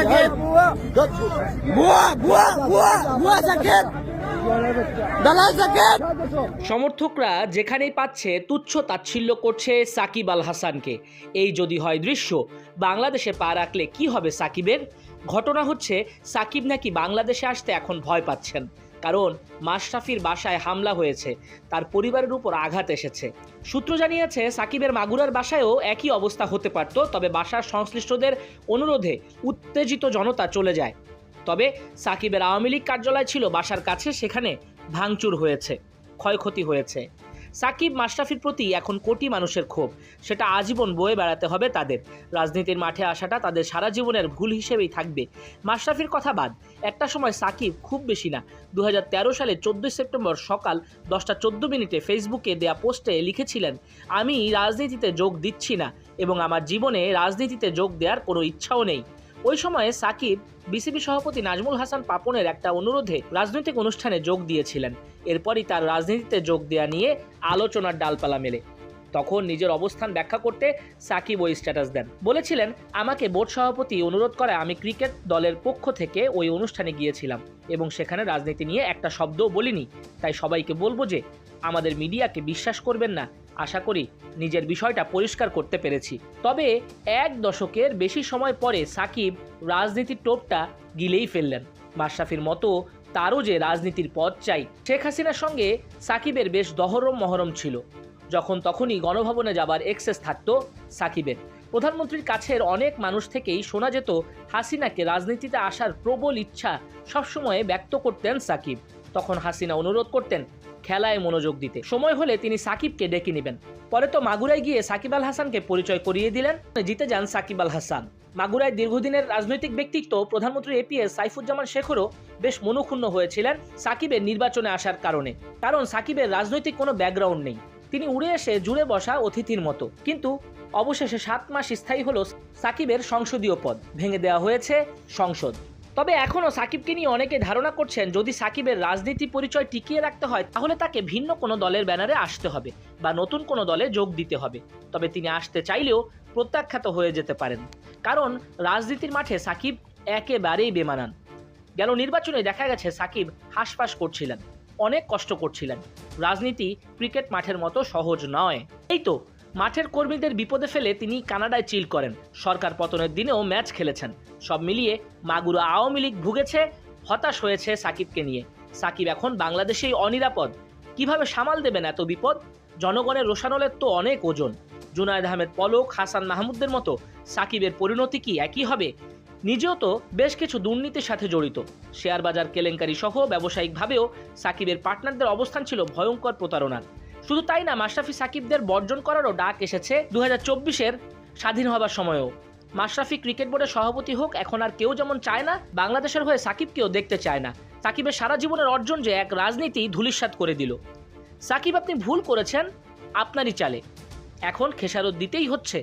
সাকিব দালাল সমর্থকরা যেখানেই পাচ্ছে তুচ্ছ তাচ্ছিল্য করছে সাকিব আল হাসানকে। এই যদি হয় দৃশ্য, বাংলাদেশে পা রাখলে কি হবে সাকিবের? ঘটনা হচ্ছে, সাকিব নাকি বাংলাদেশে আসতে এখন ভয় পাচ্ছেন। কারণ মাশরাফির বাসায় হামলা হয়েছে, তার পরিবারের উপর আঘাত এসেছে। সূত্র জানিয়েছে, সাকিবের মাগুরার বাসায়ও একই অবস্থা হতে পারত, তবে বাসার সংশ্লিষ্টদের অনুরোধে উত্তেজিত জনতা চলে যায়। তবে সাকিবের আওয়ামী লীগ কার্যালয় ছিল বাসার কাছে, সেখানে ভাঙচুর হয়েছে, ক্ষয়ক্ষতি হয়েছে। সাকিব মাশরাফির প্রতি এখন কোটি মানুষের ক্ষোভ। সেটা আজীবন বয়ে বেড়াতে হবে তাদের। রাজনীতির মাঠে আসাটা তাদের সারা জীবনের ভুল হিসেবেই থাকবে। মাশরাফির কথা বাদ, একটা সময় সাকিব খুব বেশি না। দু হাজার তেরো সালে চোদ্দোই সেপ্টেম্বর সকাল দশটা চোদ্দ মিনিটে ফেসবুকে দেয়া পোস্টে লিখেছিলেন, আমি রাজনীতিতে যোগ দিচ্ছি না এবং আমার জীবনে রাজনীতিতে যোগ দেওয়ার কোনো ইচ্ছাও নেই। ওই সময়ে সাকিব বিসিবি সভাপতি নাজমুল হাসান পাপনের একটা অনুরোধে রাজনৈতিক অনুষ্ঠানে যোগ দিয়েছিলেন। এরপরই তার রাজনীতিতে যোগ দেওয়া নিয়ে আলোচনার ডালপালা মেলে। তখন নিজের অবস্থান ব্যাখ্যা করতে সাকিব ওই স্ট্যাটাস দেন। বলেছিলেন, আমাকে বোর্ড সভাপতি অনুরোধ করে আমি ক্রিকেট দলের পক্ষ থেকে ওই অনুষ্ঠানে গিয়েছিলাম এবং সেখানে রাজনীতি নিয়ে একটা শব্দও বলিনি। তাই সবাইকে বলব যে, আমাদের মিডিয়াকে বিশ্বাস করবেন না। আশা করি নিজের বিষয়টা পরিষ্কার করতে পেরেছি। তবে এক দশকের বেশি সময় পরে সাকিব রাজনীতির টোপটা গিলেই ফেললেন। মাশরাফির মতো তারও যে রাজনীতির পথ চাই, শেখ হাসিনার সঙ্গে সাকিবের বেশ দহরম মহরম ছিল। যখন তখনই গণভবনে যাবার এক্সেস থাকত সাকিবের। প্রধানমন্ত্রীর কাছের অনেক মানুষ থেকেই শোনা যেত হাসিনাকে রাজনীতিতে আসার প্রবল ইচ্ছা সবসময় ব্যক্ত করতেন সাকিব। তখন হাসিনা অনুরোধ করতেন খেলায় মনোযোগ দিতে। সময় হলে তিনি সাকিবকে ডেকে নেবেন। পরে তো মাগুরায় গিয়ে সাকিব আল হাসানকে পরিচয় করিয়ে দিলেন। জিতে যান সাকিব আল হাসান। মাগুরায় দীর্ঘদিনের রাজনৈতিক ব্যক্তিত্ব প্রধানমন্ত্রী এপিএস সাইফুজ্জামান শেখরও বেশ মনোক্ষুণ্ণ হয়েছিলেন সাকিবের নির্বাচনে আসার কারণে। কারণ সাকিবের রাজনৈতিক কোনো ব্যাকগ্রাউন্ড নেই। তিনি উড়ে এসে জুড়ে বসা অতিথির মতো। কিন্তু অবশেষে সাত মাস স্থায়ী হল সাকিবের সংসদীয় পদ। ভেঙে দেওয়া হয়েছে সংসদ। তবে এখনও সাকিবকে নিয়ে অনেকে ধারণা করছেন, যদি সাকিবের রাজনীতি পরিচয় টিকিয়ে রাখতে হয়, তাহলে তাকে ভিন্ন কোনো দলের ব্যানারে আসতে হবে বা নতুন কোনো দলে যোগ দিতে হবে। তবে তিনি আসতে চাইলেও প্রত্যাখ্যাত হয়ে যেতে পারেন। কারণ রাজনীতির মাঠে সাকিব একেবারেই বেমানান। গেল নির্বাচনে দেখা গেছে সাকিব হাসপাস করছিলেন, অনেক কষ্ট করছিলেন। রাজনীতি ক্রিকেট মাঠের মতো সহজ নয়। এই তো মাঠের কর্মীদের বিপদে ফেলে তিনি কানাডায় চিল করেন। সরকার পতনের দিনেও ম্যাচ খেলেছেন। সব মিলিয়ে মাগুরা আওয়ামী লীগ ভুগেছে, হতাশ হয়েছে সাকিবকে নিয়ে। সাকিব এখন বাংলাদেশেই অনিরাপদ। কীভাবে সামাল দেবেন এত বিপদ? জনগণের রোশানলের তো অনেক ওজন। জুনায়দ আহমেদ পলক, হাসান মাহমুদদের মতো সাকিবের পরিণতি কি একই হবে? নিজেও তো বেশ কিছু দুর্নীতির সাথে জড়িত। শেয়ার বাজার কেলেঙ্কারি সহ ব্যবসায়িকভাবেও সাকিবের পার্টনারদের অবস্থান ছিল ভয়ঙ্কর প্রতারণার। শুধু তাই না, মাশরাফি সাকিবদের বর্জন করারও ডাক এসেছে দু হাজার স্বাধীন হবার সময়ও। মাশরাফি ক্রিকেট বোর্ডের সভাপতি হোক, এখন আর কেউ যেমন চায় না, বাংলাদেশের হয়ে সাকিবকেও দেখতে চায় না। সাকিবের সারা জীবনের অর্জন যে এক রাজনীতি ধূলিসাৎ করে দিল। সাকিব, আপনি ভুল করেছেন, আপনারই চালে। এখন খেসারত দিতেই হচ্ছে।